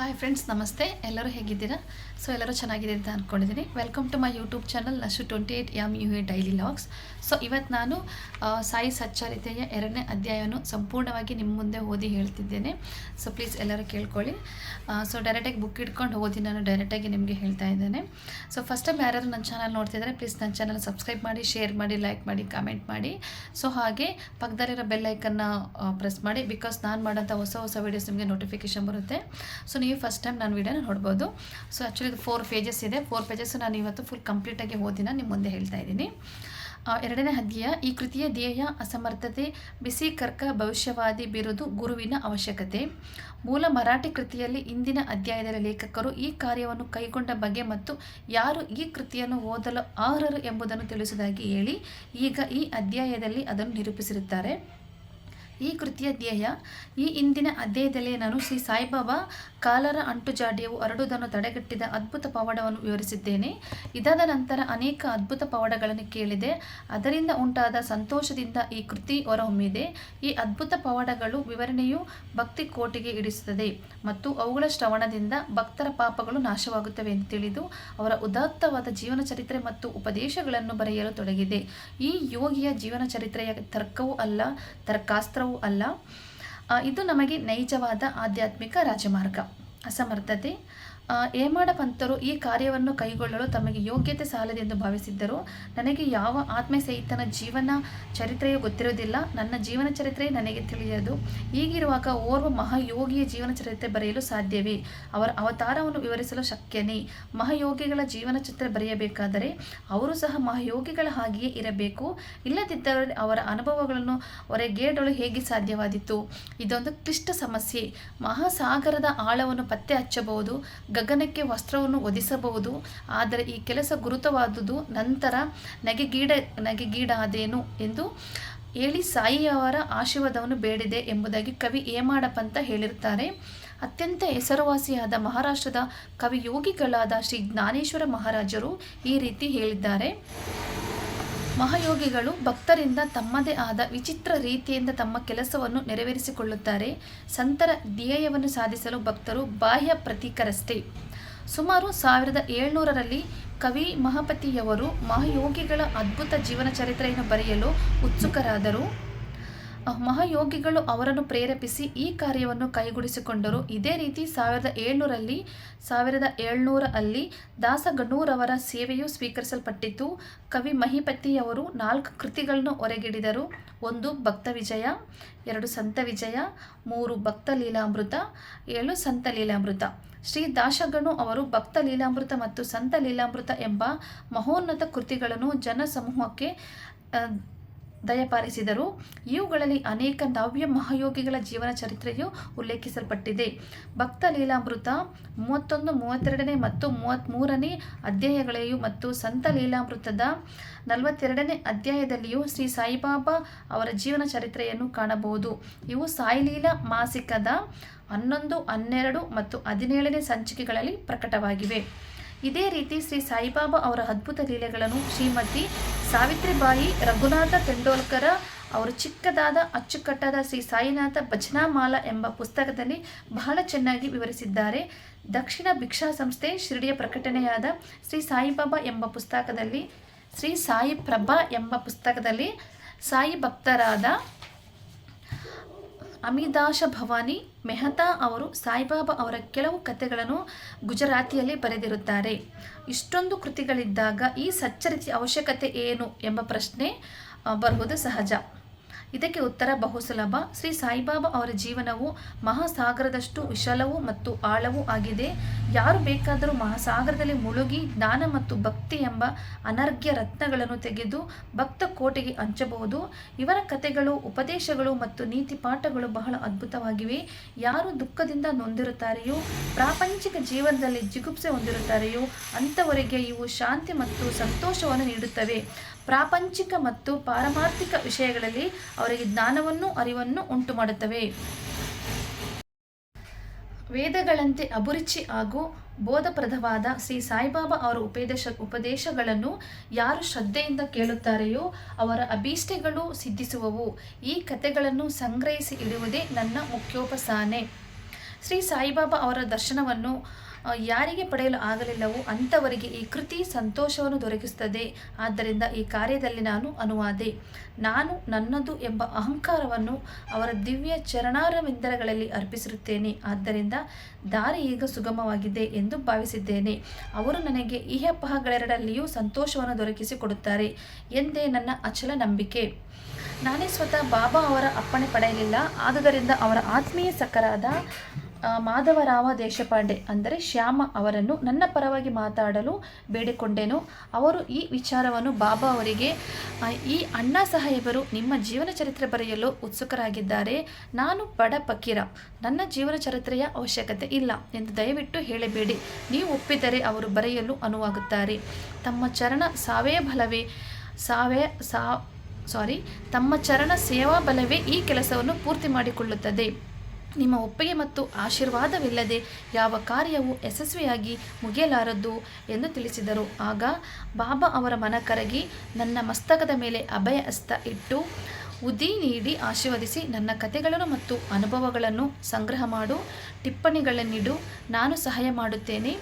Hi friends ನಮಸ್ತೆ. ಎಲ್ಲರೂ ಹೇಗಿದ್ದೀರಾ? ಸೊ ಎಲ್ಲರೂ ಚೆನ್ನಾಗಿದೆ ಅಂತ ಅಂದ್ಕೊಂಡಿದ್ದೀನಿ welcome to my YouTube channel Nashu twenty eight M U A daily logs so ಇವತ್ತು ನಾನು ಸಾಯಿ ಸಚ್ಚರಿತೆಯ ಎರಡನೇ ಅಧ್ಯಾಯವನ್ನು ಸಂಪೂರ್ಣವಾಗಿ ನಿಮ್ಮ ಮುಂದೆ ಓದಿ ಹೇಳ್ತಿದ್ದೇನೆ. ಸೊ ಪ್ಲೀಸ್ ಎಲ್ಲರೂ ಕೇಳ್ಕೊಳ್ಳಿ. ಸೊ ಡೈರೆಕ್ಟಾಗಿ ಬುಕ್ ಇಟ್ಕೊಂಡು ಓದಿ, ನಾನು ಡೈರೆಕ್ಟಾಗಿ ನಿಮಗೆ ಹೇಳ್ತಾ ಇದ್ದೇನೆ. ಸೊ ಫಸ್ಟ್ ಟೈಮ್ ಯಾರಾದರೂ ನನ್ನ ಚಾನಲ್ ನೋಡ್ತಿದ್ದಾರೆ ಪ್ಲೀಸ್ ನನ್ನ ಚಾನಲ್ ಸಬ್ಸ್ಕ್ರೈಬ್ ಮಾಡಿ ಶೇರ್ ಮಾಡಿ ಲೈಕ್ ಮಾಡಿ ಕಾಮೆಂಟ್ ಮಾಡಿ. ಸೊ ಹಾಗೆ ಪಕ್ಕದಲ್ಲಿರೋ ಬೆಲ್ ಐಕನ್ನ ಪ್ರೆಸ್ ಮಾಡಿ ಬಿಕಾಸ್ ನಾನು ಮಾಡೋಂಥ ಹೊಸ ಹೊಸ ವೀಡಿಯೋಸ್ ನಿಮಗೆ ನೋಟಿಫಿಕೇಶನ್ ಬರುತ್ತೆ. ಸೊ ನೀವು ಫಸ್ಟ್ ಟೈಮ್ ನಾನು ವೀಡಿಯೋನ ನೋಡ್ಬೋದು. ಸೊ ಆ್ಯಕ್ಚುಲಿ ಇದು ಫೋರ್ ಪೇಜಸ್ ಇದೆ. ಫೋರ್ ಪೇಜಸ್ ನಾನು ಇವತ್ತು ಫುಲ್ ಕಂಪ್ಲೀಟಾಗಿ ಓದಿನ ನಿಮ್ಮ ಮುಂದೆ ಹೇಳ್ತಾ ಇದ್ದೀನಿ. ಎರಡನೇ ಅಧ್ಯಯ ಈ ಕೃತಿಯ ಧ್ಯೇಯ, ಅಸಮರ್ಥತೆ, ಬಿಸಿ ಕರ್ಕ, ಭವಿಷ್ಯವಾದಿ ಬಿರುದು, ಗುರುವಿನ ಅವಶ್ಯಕತೆ. ಮೂಲ ಮರಾಠಿ ಕೃತಿಯಲ್ಲಿ ಇಂದಿನ ಅಧ್ಯಾಯದ ಲೇಖಕರು ಈ ಕಾರ್ಯವನ್ನು ಕೈಗೊಂಡ ಬಗ್ಗೆ ಮತ್ತು ಯಾರು ಈ ಕೃತಿಯನ್ನು ಓದಲು ಅರ್ಹರು ಎಂಬುದನ್ನು ತಿಳಿಸುವುದಾಗಿ ಹೇಳಿ, ಈಗ ಈ ಅಧ್ಯಾಯದಲ್ಲಿ ಅದನ್ನು ನಿರೂಪಿಸಿರುತ್ತಾರೆ. ಈ ಕೃತಿಯ ಧ್ಯೇಯ, ಈ ಇಂದಿನ ಅಧ್ಯಾಯದಲ್ಲಿ ನಾನು ಶ್ರೀ ಸಾಯಿಬಾಬಾ ಕಾಲರ ಅಂಟು ಜಾಡಿಯವು ಹರಡುವುದನ್ನು ತಡೆಗಟ್ಟಿದ ಅದ್ಭುತ ಪವಾಡವನ್ನು ವಿವರಿಸಿದ್ದೇನೆ. ಇದಾದ ನಂತರ ಅನೇಕ ಅದ್ಭುತ ಪವಾಡಗಳನ್ನು ಕೇಳಿದೆ. ಅದರಿಂದ ಉಂಟಾದ ಸಂತೋಷದಿಂದ ಈ ಕೃತಿ ಹೊರಹೊಮ್ಮಿದೆ. ಈ ಅದ್ಭುತ ಪವಾಡಗಳು ವಿವರಣೆಯು ಭಕ್ತಿ ಕೋಟಿಗೆ ಇಡಿಸುತ್ತದೆ ಮತ್ತು ಅವುಗಳ ಶ್ರವಣದಿಂದ ಭಕ್ತರ ಪಾಪಗಳು ನಾಶವಾಗುತ್ತವೆ ಎಂದು ತಿಳಿದು ಅವರ ಉದಾತ್ತವಾದ ಜೀವನ ಚರಿತ್ರೆ ಮತ್ತು ಉಪದೇಶಗಳನ್ನು ಬರೆಯಲು ತೊಡಗಿದೆ. ಈ ಯೋಗಿಯ ಜೀವನ ಚರಿತ್ರೆಯ ತರ್ಕವೂ ಅಲ್ಲ, ತರ್ಕಾಸ್ತ್ರವೂ ಅಲ್ಲ. ಇದು ನಮಗೆ ನೈಜವಾದ ಆಧ್ಯಾತ್ಮಿಕ ರಾಜಮಾರ್ಗ. ಅಸಮರ್ಥತೆ ಹೇಮಾಡ ಪಂತರು ಈ ಕಾರ್ಯವನ್ನು ಕೈಗೊಳ್ಳಲು ತಮಗೆ ಯೋಗ್ಯತೆ ಸಾಲದೆಂದು ಭಾವಿಸಿದ್ದರು. ನನಗೆ ಯಾವ ಆತ್ಮ ಸಹಿತನ ಜೀವನ ಚರಿತ್ರೆಯು ಗೊತ್ತಿರುವುದಿಲ್ಲ. ನನ್ನ ಜೀವನ ಚರಿತ್ರೆ ನನಗೆ ತಿಳಿಯದು. ಹೀಗಿರುವಾಗ ಓರ್ವ ಮಹಾಯೋಗಿಯ ಜೀವನ ಚರಿತ್ರೆ ಬರೆಯಲು ಸಾಧ್ಯವೇ? ಅವರ ಅವತಾರವನ್ನು ವಿವರಿಸಲು ಶಕ್ಯನೇ? ಮಹಾಯೋಗಿಗಳ ಜೀವನ ಚಿತ್ರ ಬರೆಯಬೇಕಾದರೆ ಅವರು ಸಹ ಮಹಾಯೋಗಿಗಳ ಹಾಗೆಯೇ ಇರಬೇಕು. ಇಲ್ಲದಿದ್ದರೆ ಅವರ ಅನುಭವಗಳನ್ನು ಹೊರಗೇಡಲು ಹೇಗೆ ಸಾಧ್ಯವಾದಿತ್ತು ಇದೊಂದು ಕ್ಲಿಷ್ಟ ಸಮಸ್ಯೆ. ಮಹಾಸಾಗರದ ಆಳವನ್ನು ಪತ್ತೆ ಹಚ್ಚಬಹುದು. ಗಗನಕ್ಕೆ ವಸ್ತ್ರವನ್ನು ಒದಿಸಬಹುದು ಆದರೆ ಈ ಕೆಲಸ ಗುರುತವಾದುದು ನಂತರ ನಗೆಗೀಡ, ನಗೆಗೀಡಾದೇನು ಎಂದು ಹೇಳಿ ಸಾಯಿಯವರ ಆಶೀರ್ವಾದವನ್ನು ಬೇಡಿದೆ ಎಂಬುದಾಗಿ ಕವಿ ಏಮಾಡಪಂತ ಹೇಳಿರ್ತಾರೆ ಅತ್ಯಂತ ಹೆಸರುವಾಸಿಯಾದ ಮಹಾರಾಷ್ಟ್ರದ ಕವಿಯೋಗಿಗಳಾದ ಶ್ರೀ ಜ್ಞಾನೇಶ್ವರ ಮಹಾರಾಜರು ಈ ರೀತಿ ಹೇಳಿದ್ದಾರೆ. ಮಹಾಯೋಗಿಗಳು ಭಕ್ತರಿಂದ ತಮ್ಮದೇ ಆದ ವಿಚಿತ್ರ ರೀತಿಯಿಂದ ತಮ್ಮ ಕೆಲಸವನ್ನು ನೆರವೇರಿಸಿಕೊಳ್ಳುತ್ತಾರೆ. ಸಂತರ ಧ್ಯೇಯವನ್ನು ಸಾಧಿಸಲು ಭಕ್ತರು ಬಾಹ್ಯ ಪ್ರತೀಕರಷ್ಟೇ. ಸುಮಾರು ಸಾವಿರದ ಏಳ್ನೂರರಲ್ಲಿ ಕವಿ ಮಹಾಪತಿಯವರು ಮಹಾಯೋಗಿಗಳ ಅದ್ಭುತ ಜೀವನ ಚರಿತ್ರೆಯನ್ನು ಬರೆಯಲು ಉತ್ಸುಕರಾದರು. ಮಹಾಯೋಗಿಗಳು ಅವರನ್ನು ಪ್ರೇರೇಪಿಸಿ ಈ ಕಾರ್ಯವನ್ನು ಕೈಗೂಡಿಸಿಕೊಂಡರು. ಇದೇ ರೀತಿ ಸಾವಿರದ ಏಳ್ನೂರಲ್ಲಿ ಸಾವಿರದ ಏಳ್ನೂರ ಅಲ್ಲಿ ದಾಸಗಣ್ಣೂರವರ ಸೇವೆಯು ಸ್ವೀಕರಿಸಲ್ಪಟ್ಟಿತು. ಕವಿ ಮಹಿಪತಿಯವರು ನಾಲ್ಕು ಕೃತಿಗಳನ್ನು ಹೊರಗಿಡಿದರು ಒಂದು ಭಕ್ತ ವಿಜಯ ಎರಡು ಸಂತ ವಿಜಯ ಮೂರು ಭಕ್ತ ಲೀಲಾಮೃತ ಏಳು ಸಂತ ಲೀಲಾಮೃತ ಶ್ರೀ ದಾಶಗಣು ಅವರು ಭಕ್ತ ಲೀಲಾಮೃತ ಮತ್ತು ಸಂತ ಲೀಲಾಮೃತ ಎಂಬ ಮಹೋನ್ನತ ಕೃತಿಗಳನ್ನು ಜನಸಮೂಹಕ್ಕೆ ದಯಪಾಲಿಸಿದರು ಇವುಗಳಲ್ಲಿ ಅನೇಕ ನವ್ಯ ಮಹಾಯೋಗಿಗಳ ಜೀವನ ಚರಿತ್ರೆಯು ಉಲ್ಲೇಖಿಸಲ್ಪಟ್ಟಿದೆ. ಭಕ್ತ ಲೀಲಾಮೃತ ಮೂವತ್ತೊಂದು, ಮೂವತ್ತೆರಡನೇ ಮತ್ತು ಮೂವತ್ತ್ಮೂರನೇ ಅಧ್ಯಾಯಗಳೆಯೂ ಮತ್ತು ಸಂತ ಲೀಲಾಮೃತದ ನಲವತ್ತೆರಡನೇ ಅಧ್ಯಾಯದಲ್ಲಿಯೂ ಶ್ರೀ ಸಾಯಿಬಾಬಾ ಅವರ ಜೀವನ ಚರಿತ್ರೆಯನ್ನು ಕಾಣಬಹುದು. ಇವು ಸಾಯಿಲೀಲಾ ಮಾಸಿಕದ ಹನ್ನೊಂದು, ಹನ್ನೆರಡು ಮತ್ತು ಹದಿನೇಳನೇ ಸಂಚಿಕೆಗಳಲ್ಲಿ ಪ್ರಕಟವಾಗಿವೆ. ಇದೇ ರೀತಿ ಶ್ರೀ ಸಾಯಿಬಾಬಾ ಅವರ ಅದ್ಭುತ ಲೀಲೆಗಳನ್ನು ಶ್ರೀಮತಿ ಸಾವಿತ್ರಿಬಾಯಿ ರಘುನಾಥ ತೆಂಡೋಲ್ಕರ, ಅವರು ಚಿಕ್ಕದಾದ ಅಚ್ಚುಕಟ್ಟಾದ ಶ್ರೀ ಸಾಯಿನಾಥ ಭಜನಾಮಾಲ ಎಂಬ ಪುಸ್ತಕದಲ್ಲಿ ಬಹಳ ಚೆನ್ನಾಗಿ ವಿವರಿಸಿದ್ದಾರೆ. ದಕ್ಷಿಣ ಭಿಕ್ಷಾ ಸಂಸ್ಥೆ ಶಿರಡಿಯ ಪ್ರಕಟಣೆಯಾದ ಶ್ರೀ ಸಾಯಿಬಾಬಾ ಎಂಬ ಪುಸ್ತಕದಲ್ಲಿ, ಶ್ರೀ ಸಾಯಿ ಪ್ರಭಾ ಎಂಬ ಪುಸ್ತಕದಲ್ಲಿ ಸಾಯಿ ಭಕ್ತರಾದ ಅಮಿದಾಶ ಭವಾನಿ ಮೆಹತಾ ಅವರು ಸಾಯಿಬಾಬಾ ಅವರ ಕೆಲವು ಕಥೆಗಳನ್ನು ಗುಜರಾತಿಯಲ್ಲಿ ಬರೆದಿರುತ್ತಾರೆ. ಇಷ್ಟೊಂದು ಕೃತಿಗಳಿದ್ದಾಗ ಈ ಸಚ್ಚರಿತೆಯ ಅವಶ್ಯಕತೆ ಏನು ಎಂಬ ಪ್ರಶ್ನೆ ಬರುವುದು ಸಹಜ. ಇದಕ್ಕೆ ಉತ್ತರ ಬಹು ಸುಲಭ ಶ್ರೀ ಸಾಯಿಬಾಬಾ ಅವರ ಜೀವನವು ಮಹಾಸಾಗರದಷ್ಟು ವಿಶಾಲವೂ ಮತ್ತು ಆಳವೂ ಆಗಿದೆ. ಯಾರು ಬೇಕಾದರೂ ಮಹಾಸಾಗರದಲ್ಲಿ ಮುಳುಗಿ ಜ್ಞಾನ ಮತ್ತು ಭಕ್ತಿ ಎಂಬ ಅನರ್ಘ್ಯ ರತ್ನಗಳನ್ನು ತೆಗೆದು ಭಕ್ತ ಕೋಟೆಗೆ ಹಂಚಬಹುದು. ಇವರ ಕಥೆಗಳು, ಉಪದೇಶಗಳು ಮತ್ತು ನೀತಿ ಪಾಠಗಳು ಬಹಳ ಅದ್ಭುತವಾಗಿವೆ. ಯಾರು ದುಃಖದಿಂದ ನೊಂದಿರುತ್ತಾರೆಯೋ, ಪ್ರಾಪಂಚಿಕ ಜೀವನದಲ್ಲಿ ಜಿಗುಪ್ಸೆ ಹೊಂದಿರುತ್ತಾರೆಯೋ, ಅಂಥವರಿಗೆ ಇವು ಶಾಂತಿ ಮತ್ತು ಸಂತೋಷವನ್ನು ನೀಡುತ್ತವೆ. ಪ್ರಾಪಂಚಿಕ ಮತ್ತು ಪಾರಮಾರ್ಥಿಕ ವಿಷಯಗಳಲ್ಲಿ ಅವರಿಗೆ ಜ್ಞಾನವನ್ನು ಅರಿವನ್ನು ಉಂಟು ಮಾಡುತ್ತವೆ. ವೇದಗಳಂತೆ ಅಭಿರುಚಿ ಹಾಗೂ ಬೋಧಪ್ರದವಾದ ಶ್ರೀ ಸಾಯಿಬಾಬಾ ಅವರ ಉಪದೇಶ, ಉಪದೇಶಗಳನ್ನು ಯಾರು ಶ್ರದ್ಧೆಯಿಂದ ಕೇಳುತ್ತಾರೆಯೋ ಅವರ ಅಭೀಷ್ಟೆಗಳು ಸಿದ್ಧಿಸುವವು. ಈ ಕಥೆಗಳನ್ನು ಸಂಗ್ರಹಿಸಿ ಇಡುವುದೇ ನನ್ನ ಮುಖ್ಯೋಪಸಾನೆ. ಶ್ರೀ ಸಾಯಿಬಾಬಾ ಅವರ ದರ್ಶನವನ್ನು ಯಾರಿಗೆ ಪಡೆಯಲು ಆಗಲಿಲ್ಲವೋ ಅಂಥವರಿಗೆ ಈ ಕೃತಿ ಸಂತೋಷವನ್ನು ದೊರಕಿಸುತ್ತದೆ. ಆದ್ದರಿಂದ ಈ ಕಾರ್ಯದಲ್ಲಿ ನಾನು ಅನುವಾದೆ. ನಾನು ನನ್ನದು ಎಂಬ ಅಹಂಕಾರವನ್ನು ಅವರ ದಿವ್ಯ ಚರಣಾರವಿಂದರಗಳಲ್ಲಿ ಅರ್ಪಿಸಿರುತ್ತೇನೆ. ಆದ್ದರಿಂದ ದಾರಿ ಈಗ ಸುಗಮವಾಗಿದೆ ಎಂದು ಭಾವಿಸಿದ್ದೇನೆ. ಅವರು ನನಗೆ ಇಹಪಹಗಳೆರಡಲ್ಲಿಯೂ ಸಂತೋಷವನ್ನು ದೊರಕಿಸಿಕೊಡುತ್ತಾರೆ ಎಂದೇ ನನ್ನ ಅಚಲ ನಂಬಿಕೆ. ನಾನೇ ಸ್ವತಃ ಬಾಬಾ ಅವರ ಅಪ್ಪಣೆ ಪಡೆಯಲಿಲ್ಲ. ಆದುದರಿಂದ ಅವರ ಆತ್ಮೀಯ ಆ, ಮಾಧವರಾವ ದೇಶಪಾಂಡೆ ಅಂದರೆ ಶ್ಯಾಮ ಅವರನ್ನು ನನ್ನ ಪರವಾಗಿ ಮಾತಾಡಲು ಬೇಡಿಕೊಂಡೆನು. ಅವರು ಈ ವಿಚಾರವನ್ನು ಬಾಬಾ ಅವರಿಗೆ ಈ ಅಣ್ಣ ಸಾಹೇಬರು ನಿಮ್ಮ ಜೀವನ ಚರಿತ್ರೆ ಬರೆಯಲು ಉತ್ಸುಕರಾಗಿದ್ದಾರೆ. ನಾನು ಬಡ ಪಕೀರ ನನ್ನ ಜೀವನ ಚರಿತ್ರೆಯ ಅವಶ್ಯಕತೆ ಇಲ್ಲ ಎಂದು ದಯವಿಟ್ಟು ಹೇಳಬೇಡಿ. ನೀವು ಒಪ್ಪಿದರೆ ಅವರು ಬರೆಯಲು ಅನುವಾಗುತ್ತಾರೆ. ತಮ್ಮ ಚರಣ ಸಾವೇ ಬಲವೇ, ಸಾವೇ, ಸಾ ಸಾರಿ ತಮ್ಮ ಚರಣ ಸೇವಾ ಬಲವೇ ಈ ಕೆಲಸವನ್ನು ಪೂರ್ತಿ ಮಾಡಿಕೊಳ್ಳುತ್ತದೆ. ನಿಮ್ಮ ಒಪ್ಪಿಗೆ ಮತ್ತು ಆಶೀರ್ವಾದವಿಲ್ಲದೆ ಯಾವ ಕಾರ್ಯವು ಯಶಸ್ವಿಯಾಗಿ ಮುಗಿಯಲಾರದು ಎಂದು ತಿಳಿಸಿದರು. ಆಗ ಬಾಬಾ ಅವರ ಮನ ಕರಗಿ ನನ್ನ ಮಸ್ತಕದ ಮೇಲೆ ಅಭಯ ಹಸ್ತ ಇಟ್ಟು ಉದಿ ನೀಡಿ ಆಶೀರ್ವದಿಸಿ ನನ್ನ ಕಥೆಗಳನ್ನು ಮತ್ತು ಅನುಭವಗಳನ್ನು ಸಂಗ್ರಹ ಮಾಡು, ಟಿಪ್ಪಣಿಗಳನ್ನಿಡು, ನಾನು ಸಹಾಯ ಮಾಡುತ್ತೇನೆ.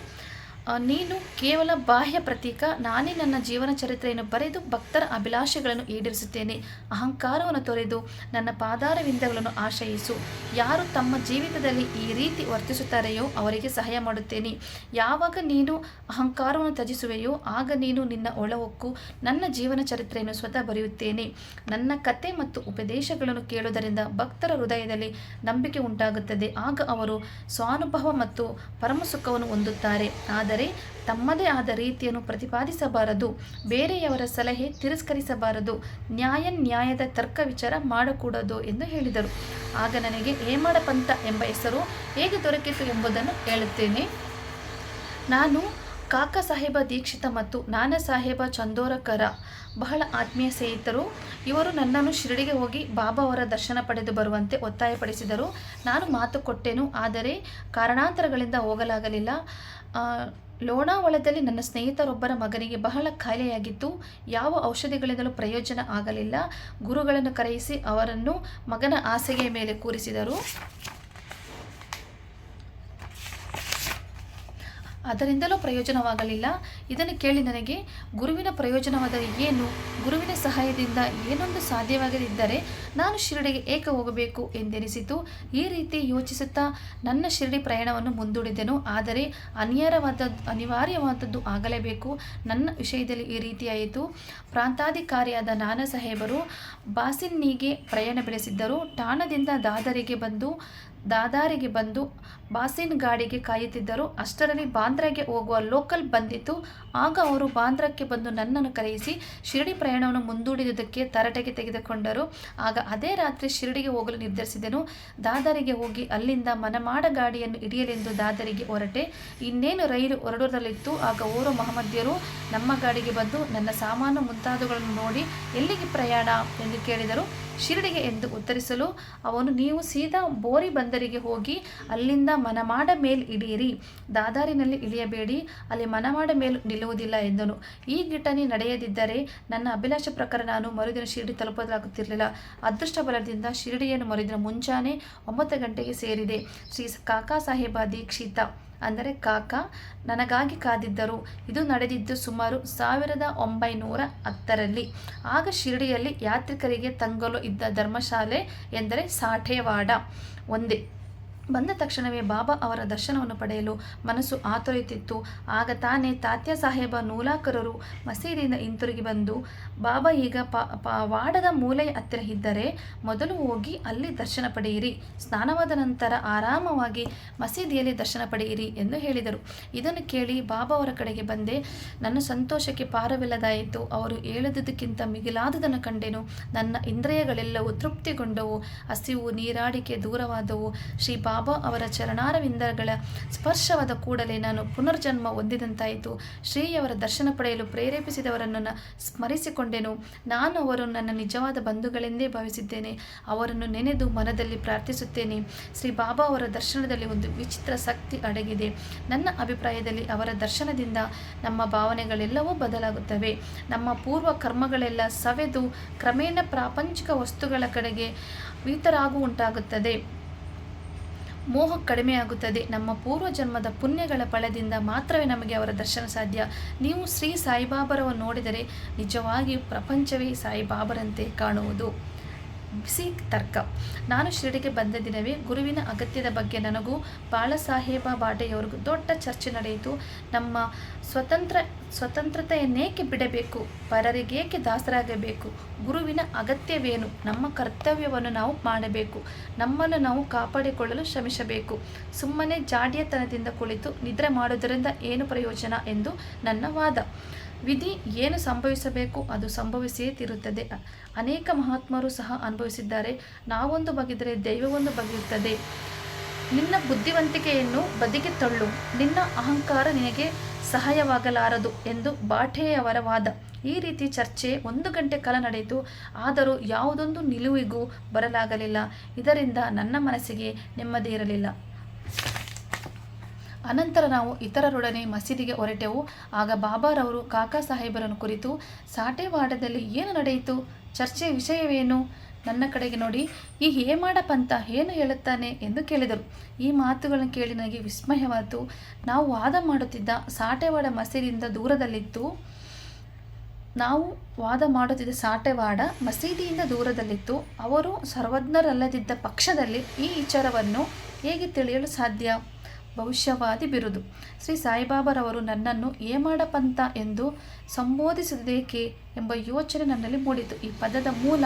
ನೀನು ಕೇವಲ ಬಾಹ್ಯ ಪ್ರತೀಕ, ನಾನೇ ನನ್ನ ಜೀವನ ಚರಿತ್ರೆಯನ್ನು ಬರೆದು ಭಕ್ತರ ಅಭಿಲಾಷೆಗಳನ್ನು ಈಡೇರಿಸುತ್ತೇನೆ. ಅಹಂಕಾರವನ್ನು ತೊರೆದು ನನ್ನ ಪಾದಾರವಿಂದಗಳನ್ನು ಆಶ್ರಯಿಸು. ಯಾರು ತಮ್ಮ ಜೀವಿತದಲ್ಲಿ ಈ ರೀತಿ ವರ್ತಿಸುತ್ತಾರೆಯೋ ಅವರಿಗೆ ಸಹಾಯ ಮಾಡುತ್ತೇನೆ. ಯಾವಾಗ ನೀನು ಅಹಂಕಾರವನ್ನು ತ್ಯಜಿಸುವೆಯೋ ಆಗ ನೀನು ನಿನ್ನ ಒಳಹೊಕ್ಕು ನನ್ನ ಜೀವನ ಚರಿತ್ರೆಯನ್ನು ಸ್ವತಃ ಬರೆಯುತ್ತೇನೆ. ನನ್ನ ಕತೆ ಮತ್ತು ಉಪದೇಶಗಳನ್ನು ಕೇಳುವುದರಿಂದ ಭಕ್ತರ ಹೃದಯದಲ್ಲಿ ನಂಬಿಕೆ ಉಂಟಾಗುತ್ತದೆ. ಆಗ ಅವರು ಸ್ವಾನುಭವ ಮತ್ತು ಪರಮಸುಖವನ್ನು ಹೊಂದುತ್ತಾರೆ. ಆದರೆ ತಮ್ಮದೇ ಆದ ರೀತಿಯನ್ನು ಪ್ರತಿಪಾದಿಸಬಾರದು. ಬೇರೆಯವರ ಸಲಹೆ ತಿರಸ್ಕರಿಸಬಾರದು. ನ್ಯಾಯ ನ್ಯಾಯದ ತರ್ಕ ವಿಚಾರ ಮಾಡಕೂಡದು ಎಂದು ಹೇಳಿದರು. ಆಗ ನನಗೆ ಹೇಮಾಡ ಪಂಥ ಎಂಬ ಹೆಸರು ಹೇಗೆ ದೊರಕಿತು ಎಂಬುದನ್ನು ಹೇಳುತ್ತೇನೆ. ನಾನು ಕಾಕಾ ಸಾಹೇಬ ದೀಕ್ಷಿತ ಮತ್ತು ನಾನಾ ಸಾಹೇಬ ಚಂದೋರಕರ ಬಹಳ ಆತ್ಮೀಯ ಸ್ನೇಹಿತರು. ಇವರು ನನ್ನನ್ನು ಶಿರಡಿಗೆ ಹೋಗಿ ಬಾಬಾ ಅವರ ದರ್ಶನ ಪಡೆದು ಬರುವಂತೆ ಒತ್ತಾಯಪಡಿಸಿದರು. ನಾನು ಮಾತು ಕೊಟ್ಟೆನು, ಆದರೆ ಕಾರಣಾಂತರಗಳಿಂದ ಹೋಗಲಾಗಲಿಲ್ಲ. ಲೋಣಾವಳದಲ್ಲಿ ನನ್ನ ಸ್ನೇಹಿತರೊಬ್ಬರ ಮಗನಿಗೆ ಬಹಳ ಖಾಯಿಲೆಯಾಗಿತ್ತು ಯಾವ ಔಷಧಿಗಳಿಂದಲೂ ಪ್ರಯೋಜನ ಆಗಲಿಲ್ಲ. ಗುರುಗಳನ್ನು ಕರೆಯಿಸಿ ಅವರನ್ನು ಮಗನ ಆಸೆಗೆ ಮೇಲೆ ಕೂರಿಸಿದರು. ಅದರಿಂದಲೂ ಪ್ರಯೋಜನವಾಗಲಿಲ್ಲ. ಇದನ್ನು ಕೇಳಿ ನನಗೆ, ಗುರುವಿನ ಪ್ರಯೋಜನವಾದರೆ ಏನು? ಗುರುವಿನ ಸಹಾಯದಿಂದ ಏನೊಂದು ಸಾಧ್ಯವಾಗದಿದ್ದರೆ ನಾನು ಶಿರಡಿಗೆ ಏಕೆ ಹೋಗಬೇಕು ಎಂದೆನಿಸಿತು. ಈ ರೀತಿ ಯೋಚಿಸುತ್ತಾ ನನ್ನ ಶಿರಡಿ ಪ್ರಯಾಣವನ್ನು ಮುಂದೂಡಿದೆನು. ಆದರೆ ಅನಿವಾರ್ಯವಾದದ್ದು ಅನಿವಾರ್ಯವಾದದ್ದು ಆಗಲೇಬೇಕು. ನನ್ನ ವಿಷಯದಲ್ಲಿ ಈ ರೀತಿಯಾಯಿತು. ಪ್ರಾಂತಾಧಿಕಾರಿಯಾದ ನಾನಾ ಸಾಹೇಬರು ಬಾಸಿನ್ನಿಗೆ ಪ್ರಯಾಣ ಬೆಳೆಸಿದ್ದರು. ಠಾಣದಿಂದ ದಾದರಿಗೆ ಬಂದು ದಾದಾರಿಗೆ ಬಂದು ಬಾಸಿನ್ ಗಾಡಿಗೆ ಕಾಯುತ್ತಿದ್ದರು. ಅಷ್ಟರಲ್ಲಿ ಬಾಂದ್ರಾಗೆ ಹೋಗುವ ಲೋಕಲ್ ಬಂದಿತ್ತು. ಆಗ ಅವರು ಬಾಂದ್ರಕ್ಕೆ ಬಂದು ನನ್ನನ್ನು ಕರೆಯಿಸಿ ಶಿರಡಿ ಪ್ರಯಾಣವನ್ನು ಮುಂದೂಡಿದುದಕ್ಕೆ ತರಟೆಗೆ ತೆಗೆದುಕೊಂಡರು. ಆಗ ಅದೇ ರಾತ್ರಿ ಶಿರಡಿಗೆ ಹೋಗಲು ನಿರ್ಧರಿಸಿದೆನು. ದಾದರಿಗೆ ಹೋಗಿ ಅಲ್ಲಿಂದ ಮನಮಾಡ ಗಾಡಿಯನ್ನು ಹಿಡಿಯಲೆಂದು ದಾದರಿಗೆ ಹೊರಟೆ. ಇನ್ನೇನು ರೈಲು ಹೊರಡುವುದರಲ್ಲಿತ್ತು ಆಗ ಓರೋ ಮಹಮ್ಮದ್ಯರು ನಮ್ಮ ಗಾಡಿಗೆ ಬಂದು ನನ್ನ ಸಾಮಾನು ಮುಂತಾದವುಗಳನ್ನು ನೋಡಿ, ಎಲ್ಲಿಗೆ ಪ್ರಯಾಣ? ಎಂದು ಕೇಳಿದರು. ಶಿರಡಿಗೆ ಎಂದು ಉತ್ತರಿಸಲು ಅವನು, ನೀವು ಸೀದಾ ಬೋರಿ ಬಂದರಿಗೆ ಹೋಗಿ ಅಲ್ಲಿಂದ ಮನಮಾಡ ಮೇಲ್ ಇಳಿಯಿರಿ ದಾದಾರಿನಲ್ಲಿ ಇಳಿಯಬೇಡಿ. ಅಲ್ಲಿ ಮನಮಾಡ ಮೇಲ್ ನಿಲ್ಲುವುದಿಲ್ಲ ಎಂದನು. ಈ ಘಟನೆ ನಡೆಯದಿದ್ದರೆ ನನ್ನ ಅಭಿಲಾಷ ಪ್ರಕಾರ ನಾನು ಮರುದಿನ ಶಿರಡಿ ತಲುಪಲಾಗುತ್ತಿರಲಿಲ್ಲ. ಅದೃಷ್ಟ ಬಲದಿಂದ ಶಿರಡಿಯನ್ನು ಮರುದಿನ ಮುಂಜಾನೆ ಒಂಬತ್ತು ಗಂಟೆಗೆ ಸೇರಿದೆ. ಶ್ರೀ ಕಾಕಾ ಸಾಹೇಬ ದೀಕ್ಷಿತ ಅಂದರೆ ಕಾಕ, ನನಗಾಗಿ ಕಾದಿದ್ದರು. ಇದು ನಡೆದಿದ್ದು ಸುಮಾರು ಸಾವಿರದ ಒಂಬೈನೂರ ಹತ್ತರಲ್ಲಿ. ಆಗ ಶಿರಡಿಯಲ್ಲಿ ಯಾತ್ರಿಕರಿಗೆ ತಂಗಲು ಇದ್ದ ಧರ್ಮಶಾಲೆ ಎಂದರೆ ಸಾಠೇವಾಡ. ಒಂದೇ ಬಂದ ತಕ್ಷಣವೇ ಬಾಬಾ ಅವರ ದರ್ಶನವನ್ನು ಪಡೆಯಲು ಮನಸ್ಸು ಆತೊರೆಯುತ್ತಿತ್ತು. ಆಗ ತಾನೇ ತಾತ್ಯ ಸಾಹೇಬ ನೂಲಾಕರರು ಮಸೀದಿಯಿಂದ ಹಿಂತಿರುಗಿ ಬಂದು, ಬಾಬಾ, ಈಗ ವಾಡದ ಮೂಲೆಯ ಹತ್ತಿರ ಇದ್ದರೆ ಮೊದಲು ಹೋಗಿ ಅಲ್ಲಿ ದರ್ಶನ ಪಡೆಯಿರಿ. ಸ್ನಾನವಾದ ನಂತರ ಆರಾಮವಾಗಿ ಮಸೀದಿಯಲ್ಲಿ ದರ್ಶನ ಪಡೆಯಿರಿ ಎಂದು ಹೇಳಿದರು. ಇದನ್ನು ಕೇಳಿ ಬಾಬಾ ಅವರ ಕಡೆಗೆ ಬಂದೆ, ನನ್ನ ಸಂತೋಷಕ್ಕೆ ಪಾರವಿಲ್ಲದಾಯಿತು. ಅವರು ಹೇಳದುದಕ್ಕಿಂತ ಮಿಗಿಲಾದುದನ್ನು ಕಂಡೆನು. ನನ್ನ ಇಂದ್ರಿಯಗಳೆಲ್ಲವೂ ತೃಪ್ತಿಗೊಂಡವು. ಹಸಿವು, ನೀರಾಡಿಕೆ ದೂರವಾದವು. ಶ್ರೀ ಬಾಬಾ ಅವರ ಚರಣಾರವಿಂದಗಳ ಸ್ಪರ್ಶವಾದ ಕೂಡಲೇ ನಾನು ಪುನರ್ಜನ್ಮ ಹೊಂದಿದಂತಾಯಿತು. ಶ್ರೀಯವರ ದರ್ಶನ ಪಡೆಯಲು ಪ್ರೇರೇಪಿಸಿದವರನ್ನು ಸ್ಮರಿಸಿಕೊಂಡೆನು. ನಾನು ಅವರು ನನ್ನ ನಿಜವಾದ ಬಂಧುಗಳೆಂದೇ ಭಾವಿಸಿದ್ದೇನೆ. ಅವರನ್ನು ನೆನೆದು ಮನದಲ್ಲಿ ಪ್ರಾರ್ಥಿಸುತ್ತೇನೆ. ಶ್ರೀ ಬಾಬಾ ಅವರ ದರ್ಶನದಲ್ಲಿ ಒಂದು ವಿಚಿತ್ರ ಶಕ್ತಿ ಅಡಗಿದೆ. ನನ್ನ ಅಭಿಪ್ರಾಯದಲ್ಲಿ ಅವರ ದರ್ಶನದಿಂದ ನಮ್ಮ ಭಾವನೆಗಳೆಲ್ಲವೂ ಬದಲಾಗುತ್ತವೆ. ನಮ್ಮ ಪೂರ್ವ ಕರ್ಮಗಳೆಲ್ಲ ಸವೆದು ಕ್ರಮೇಣ ಪ್ರಾಪಂಚಿಕ ವಸ್ತುಗಳ ಕಡೆಗೆ ವಿತರಾಗು ಉಂಟಾಗುತ್ತದೆ ಮೋಹ ಕಡಿಮೆಯಾಗುತ್ತದೆ ನಮ್ಮ ಪೂರ್ವ ಜನ್ಮದ ಪುಣ್ಯಗಳ ಫಲದಿಂದ ಮಾತ್ರವೇ ನಮಗೆ ಅವರ ದರ್ಶನ ಸಾಧ್ಯ. ನೀವು ಶ್ರೀ ಸಾಯಿಬಾಬರವನ್ನು ನೋಡಿದರೆ ನಿಜವಾಗಿ ಪ್ರಪಂಚವೇ ಸಾಯಿಬಾಬರಂತೆ ಕಾಣುವುದು. ಬಿಸಿ ತರ್ಕ. ನಾನು ಶಿರಡಿಗೆ ಬಂದ ದಿನವೇ ಗುರುವಿನ ಅಗತ್ಯದ ಬಗ್ಗೆ ನನಗೂ ಬಾಳಸಾಹೇಬ ಬಾಟೆಯವ್ರಿಗೂ ದೊಡ್ಡ ಚರ್ಚೆ ನಡೆಯಿತು. ನಮ್ಮ ಸ್ವತಂತ್ರ, ಸ್ವತಂತ್ರತೆಯನ್ನೇಕೆ ಬಿಡಬೇಕು? ಪರರಿಗೇಕೆ ದಾಸರಾಗಬೇಕು? ಗುರುವಿನ ಅಗತ್ಯವೇನು? ನಮ್ಮ ಕರ್ತವ್ಯವನ್ನು ನಾವು ಮಾಡಬೇಕು. ನಮ್ಮನ್ನು ನಾವು ಕಾಪಾಡಿಕೊಳ್ಳಲು ಶ್ರಮಿಸಬೇಕು. ಸುಮ್ಮನೆ ಜಾಡ್ಯತನದಿಂದ ಕುಳಿತು ನಿದ್ರೆ ಮಾಡುವುದರಿಂದ ಏನು ಪ್ರಯೋಜನ? ಎಂದು ನನ್ನ ವಾದ. ವಿಧಿ ಏನು ಸಂಭವಿಸಬೇಕು ಅದು ಸಂಭವಿಸಿಯೇ ತೀರುತ್ತದೆ. ಅನೇಕ ಮಹಾತ್ಮರು ಸಹ ಅನುಭವಿಸಿದ್ದಾರೆ. ನಾವೊಂದು ಬಗೆದರೆ ದೈವವೊಂದು ಬಗೆಯುತ್ತದೆ. ನಿನ್ನ ಬುದ್ಧಿವಂತಿಕೆಯನ್ನು ಬದಿಗೆ ತಳ್ಳು. ನಿನ್ನ ಅಹಂಕಾರ ನಿನಗೆ ಸಹಾಯವಾಗಲಾರದು ಎಂದು ಬಾಠೆಯವರ ವಾದ. ಈ ರೀತಿ ಚರ್ಚೆ ಒಂದು ಗಂಟೆ ಕಾಲ ನಡೆಯಿತು. ಆದರೂ ಯಾವುದೊಂದು ನಿಲುವಿಗೂ ಬರಲಾಗಲಿಲ್ಲ. ಇದರಿಂದ ನನ್ನ ಮನಸ್ಸಿಗೆ ನೆಮ್ಮದಿ ಇರಲಿಲ್ಲ. ಅನಂತರ ನಾವು ಇತರರೊಡನೆ ಮಸೀದಿಗೆ ಹೊರಟೆವು. ಆಗ ಬಾಬಾರವರು ಕಾಕಾ ಸಾಹೇಬರನ್ನು ಕುರಿತು, ಸಾಟೆವಾಡದಲ್ಲಿ ಏನು ನಡೆಯಿತು? ಚರ್ಚೆಯ ವಿಷಯವೇನು? ನನ್ನ ಕಡೆಗೆ ನೋಡಿ, ಈ ಹೇಮಾಡ ಪಂಥ ಏನು ಹೇಳುತ್ತಾನೆ? ಎಂದು ಕೇಳಿದರು. ಈ ಮಾತುಗಳನ್ನು ಕೇಳಿ ನನಗೆ ವಿಸ್ಮಯವಾಯಿತು. ನಾವು ವಾದ ಮಾಡುತ್ತಿದ್ದ ಸಾಟೆವಾಡ ಮಸೀದಿಯಿಂದ ದೂರದಲ್ಲಿತ್ತು. ನಾವು ವಾದ ಮಾಡುತ್ತಿದ್ದ ಸಾಟೆವಾಡ ಮಸೀದಿಯಿಂದ ದೂರದಲ್ಲಿತ್ತು. ಅವರು ಸರ್ವಜ್ಞರಲ್ಲದಿದ್ದ ಪಕ್ಷದಲ್ಲಿ ಈ ವಿಚಾರವನ್ನು ಹೇಗೆ ತಿಳಿಯಲು ಸಾಧ್ಯ? ಭವಿಷ್ಯವಾದಿ ಬಿರುದು. ಶ್ರೀ ಸಾಯಿಬಾಬರವರು ನನ್ನನ್ನು ಏಮಾಡಪಂತ ಎಂದು ಸಂಬೋಧಿಸಿದೇಕೆ ಎಂಬ ಯೋಚನೆ ನನ್ನಲ್ಲಿ ಮೂಡಿತು. ಈ ಪದದ ಮೂಲ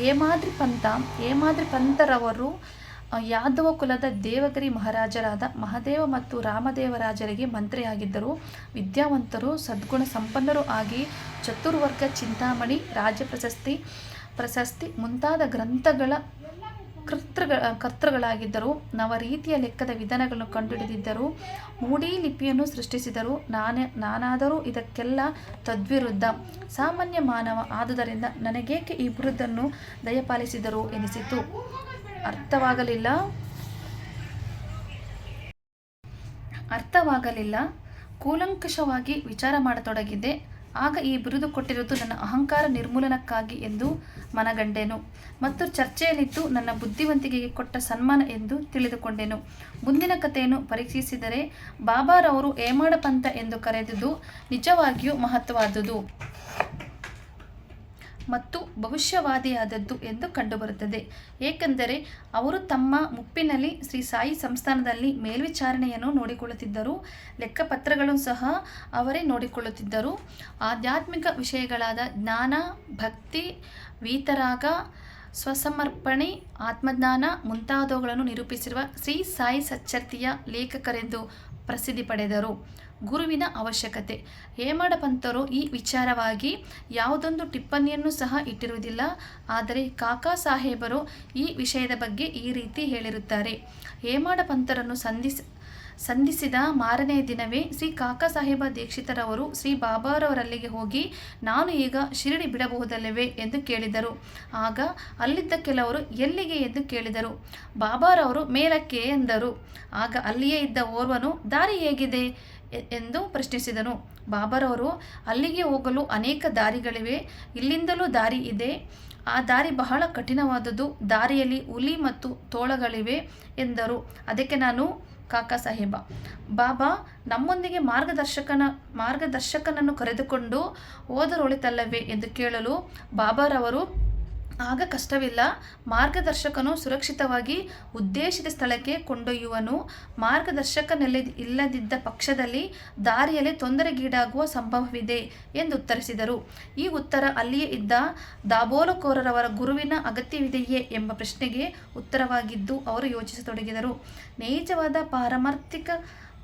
ಏಮಾದ್ರಿ ಪಂಥ ಏಮಾದ್ರಿ ಪಂಥರವರು ಯಾದವ ಕುಲದ ದೇವಗಿರಿ ಮಹಾರಾಜರಾದ ಮಹದೇವ ಮತ್ತು ರಾಮದೇವರಾಜರಿಗೆ ಮಂತ್ರಿಯಾಗಿದ್ದರು. ವಿದ್ಯಾವಂತರು, ಸದ್ಗುಣ ಸಂಪನ್ನರು ಆಗಿ ಚತುರ್ವರ್ಗ ಚಿಂತಾಮಣಿ, ರಾಜ್ಯ ಪ್ರಶಸ್ತಿ ಪ್ರಶಸ್ತಿ ಮುಂತಾದ ಗ್ರಂಥಗಳ ಕರ್ತೃಗಳ, ಕರ್ತೃಗಳಾಗಿದ್ದರು. ನವರೀತಿಯ ಲೆಕ್ಕದ ವಿಧಾನಗಳನ್ನು ಕಂಡುಹಿಡಿದಿದ್ದರು. ಮೂಡಿ ಲಿಪಿಯನ್ನು ಸೃಷ್ಟಿಸಿದರು. ನಾನೇ, ನಾನಾದರೂ ಇದಕ್ಕೆಲ್ಲ ತದ್ವಿರುದ್ಧ. ಸಾಮಾನ್ಯ ಮಾನವ ಆದುದರಿಂದ ನನಗೇಕೆ ಈ ಬಿರುದನ್ನು ದಯಪಾಲಿಸಿದರು ಎನಿಸಿತು? ಅರ್ಥವಾಗಲಿಲ್ಲ. ಅರ್ಥವಾಗಲಿಲ್ಲ. ಕೂಲಂಕಷವಾಗಿ ವಿಚಾರ ಮಾಡತೊಡಗಿದ್ದೆ. ಆಗ ಈ ಬಿರುದು ಕೊಟ್ಟಿರುವುದು ನನ್ನ ಅಹಂಕಾರ ನಿರ್ಮೂಲನಕ್ಕಾಗಿ ಎಂದು ಮನಗಂಡೆನು. ಮತ್ತು ಚರ್ಚೆಯಲ್ಲಿದ್ದು ನನ್ನ ಬುದ್ಧಿವಂತಿಕೆಗೆ ಕೊಟ್ಟ ಸನ್ಮಾನ ಎಂದು ತಿಳಿದುಕೊಂಡೆನು. ಮುಂದಿನ ಕಥೆಯನ್ನು ಪರೀಕ್ಷಿಸಿದರೆ ಬಾಬಾರವರು ಏಮಾಡ ಪಂಥ ಎಂದು ಕರೆದುದು ನಿಜವಾಗಿಯೂ ಮಹತ್ವವಾದುದು. ಮತ್ತು ಭವಿಷ್ಯವಾದಿಯಾದದ್ದು ಎಂದು ಕಂಡುಬರುತ್ತದೆ. ಏಕೆಂದರೆ ಅವರು ತಮ್ಮ ಮುಪ್ಪಿನಲ್ಲಿ ಶ್ರೀ ಸಾಯಿ ಸಂಸ್ಥಾನದಲ್ಲಿ ಮೇಲ್ವಿಚಾರಣೆಯನ್ನು ನೋಡಿಕೊಳ್ಳುತ್ತಿದ್ದರು. ಲೆಕ್ಕಪತ್ರಗಳು ಸಹ ಅವರೇ ನೋಡಿಕೊಳ್ಳುತ್ತಿದ್ದರು. ಆಧ್ಯಾತ್ಮಿಕ ವಿಷಯಗಳಾದ ಜ್ಞಾನ, ಭಕ್ತಿ, ವೀತರಾಗ, ಸ್ವಸಮರ್ಪಣೆ, ಆತ್ಮಜ್ಞಾನ ಮುಂತಾದವುಗಳನ್ನು ನಿರೂಪಿಸಿರುವ ಶ್ರೀ ಸಾಯಿ ಸಚ್ಚರ್ತಿಯ ಲೇಖಕರೆಂದು ಪ್ರಸಿದ್ಧಿ ಪಡೆದರು. ಗುರುವಿನ ಅವಶ್ಯಕತೆ. ಹೇಮಡ ಪಂತರು ಈ ವಿಚಾರವಾಗಿ ಯಾವುದೊಂದು ಟಿಪ್ಪಣಿಯನ್ನು ಸಹ ಇಟ್ಟಿರುವುದಿಲ್ಲ. ಆದರೆ ಕಾಕಾ ಸಾಹೇಬರು ಈ ವಿಷಯದ ಬಗ್ಗೆ ಈ ರೀತಿ ಹೇಳಿರುತ್ತಾರೆ. ಹೇಮಡಪಂತರನ್ನು ಸಂಧಿಸಿ, ಸಂಧಿಸಿದ ಮಾರನೇ ದಿನವೇ ಶ್ರೀ ಕಾಕಾ ಸಾಹೇಬ ದೀಕ್ಷಿತರವರು ಶ್ರೀ ಬಾಬಾರವರಲ್ಲಿಗೆ ಹೋಗಿ, ನಾನು ಈಗ ಶಿರಡಿ ಬಿಡಬಹುದಲ್ಲವೇ? ಎಂದು ಕೇಳಿದರು. ಆಗ ಅಲ್ಲಿದ್ದ ಕೆಲವರು, ಎಲ್ಲಿಗೆ? ಎಂದು ಕೇಳಿದರು. ಬಾಬಾರವರು, ಮೇಲಕ್ಕೆ, ಎಂದರು. ಆಗ ಅಲ್ಲಿಯೇ ಇದ್ದ ಓರ್ವನು, ದಾರಿ ಹೇಗಿದೆ? ಎಂದು ಪ್ರಶ್ನಿಸಿದನು. ಬಾಬರವರು, ಅಲ್ಲಿಗೆ ಹೋಗಲು ಅನೇಕ ದಾರಿಗಳಿವೆ. ಇಲ್ಲಿಂದಲೂ ದಾರಿ ಇದೆ. ಆ ದಾರಿ ಬಹಳ ಕಠಿಣವಾದದ್ದು. ದಾರಿಯಲ್ಲಿ ಹುಲಿ ಮತ್ತು ತೋಳಗಳಿವೆ, ಎಂದರು. ಅದಕ್ಕೆ ನಾನು ಕಾಕಾ ಸಾಹೇಬ. ಬಾಬಾ, ನಮ್ಮೊಂದಿಗೆ ಮಾರ್ಗದರ್ಶಕನ, ಮಾರ್ಗದರ್ಶಕನನ್ನು ಕರೆದುಕೊಂಡು ಹೋದರೊಳಿತಲ್ಲವೇ? ಎಂದು ಕೇಳಲು ಬಾಬಾರವರು ಆಗ ಕಷ್ಟವಿಲ್ಲ. ಮಾರ್ಗದರ್ಶಕನು ಸುರಕ್ಷಿತವಾಗಿ ಉದ್ದೇಶಿತ ಸ್ಥಳಕ್ಕೆ ಕೊಂಡೊಯ್ಯುವನು. ಮಾರ್ಗದರ್ಶಕನಲ್ಲಿ ಇಲ್ಲದಿದ್ದ ಪಕ್ಷದಲ್ಲಿ ದಾರಿಯಲ್ಲಿ ತೊಂದರೆಗೀಡಾಗುವ ಸಂಭವವಿದೆ ಎಂದು ಉತ್ತರಿಸಿದರು. ಈ ಉತ್ತರ ಅಲ್ಲಿಯೇ ಇದ್ದ ದಾಬೋಲಕೋರರವರ ಗುರುವಿನ ಅಗತ್ಯವಿದೆಯೇ ಎಂಬ ಪ್ರಶ್ನೆಗೆ ಉತ್ತರವಾಗಿದ್ದು ಅವರು ಯೋಚಿಸತೊಡಗಿದರು. ನೈಜವಾದ ಪಾರಮಾರ್ಥಿಕ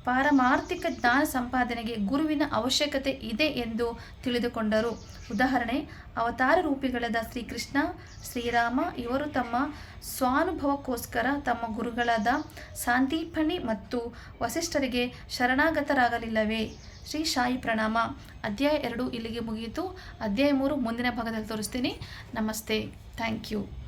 ಪಾರಮಾರ್ಥಿಕ ಜ್ಞಾನ ಸಂಪಾದನೆಗೆ ಗುರುವಿನ ಅವಶ್ಯಕತೆ ಇದೆ ಎಂದು ತಿಳಿದುಕೊಂಡರು. ಉದಾಹರಣೆ, ಅವತಾರ ರೂಪಿಗಳಾದ ಶ್ರೀಕೃಷ್ಣ, ಶ್ರೀರಾಮ, ಇವರು ತಮ್ಮ ಸ್ವಾನುಭವಕ್ಕೋಸ್ಕರ ತಮ್ಮ ಗುರುಗಳಾದ ಸಾಂದೀಪನಿ ಮತ್ತು ವಸಿಷ್ಠರಿಗೆ ಶರಣಾಗತರಾಗಲಿಲ್ಲವೇ? ಶ್ರೀ ಶಾಯಿ ಪ್ರಣಾಮ. ಅಧ್ಯಾಯ ಎರಡು ಇಲ್ಲಿಗೆ ಮುಗಿಯಿತು. ಅಧ್ಯಾಯ ಮೂರು ಮುಂದಿನ ಭಾಗದಲ್ಲಿ ತೋರಿಸ್ತೀನಿ. ನಮಸ್ತೆ. Thank you.